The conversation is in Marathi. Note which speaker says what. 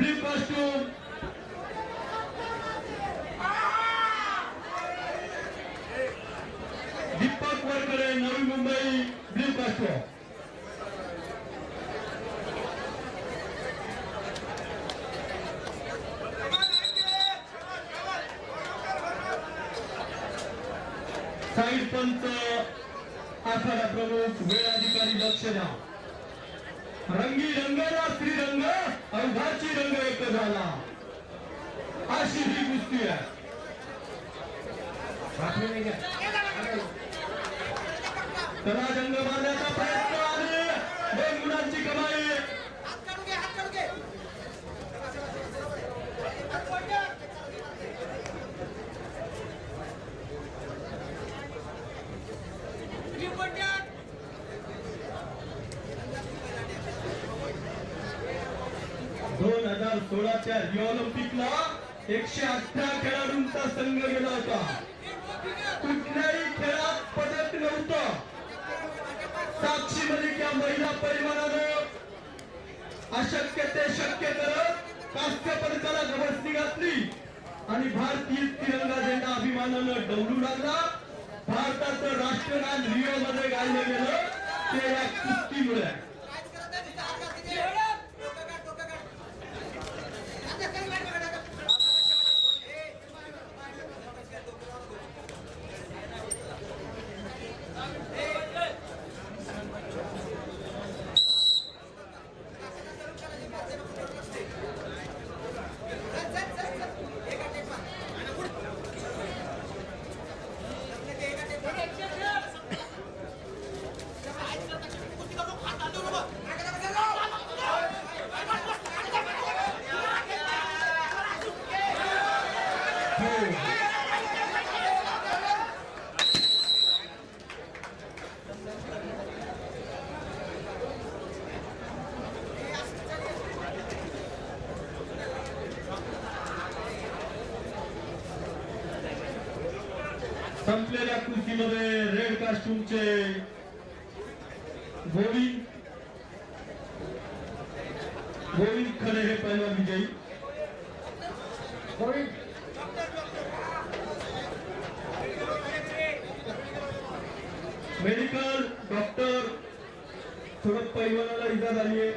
Speaker 1: कॉस्ट्यूम दीपक वरकडे Navi Mumbai blue costume side पंच आखाडा प्रमुख वेळ अधिकारी लक्ष द्या. रंगी रंगाला श्रीरंग अर्धाची रंग एक झाला. अशी ही कुस्ती आहे. त्याला रंग मारण्याचा प्रयत्न आणि दोन गुणांची कमाई सोळाच्या रिओ ऑलिम्पिकला एकशे अठरा खेळाडूंचा संघ गेला होता. कुठल्याही खेळात पदक नव्हतं. साक्षी मलिक या महिला परिवारानं अशक्य ते शक्य करत कास्य पदकाला गवसणी घातली आणि भारतीय तिरंगा झेंडा अभिमानानं डवलू लागला. भारताचं राष्ट्रगान रिओ मध्ये गायलं गेलं. ते या कुस्तीमुळे. संपलेल्या कुस्तीमध्ये रेड कास्ट्यूमचे गोविंद गोविंद खरे हे पहिला विजयी. मेडिकल डॉक्टर थोडं पैलवानाला इजा झाली आहे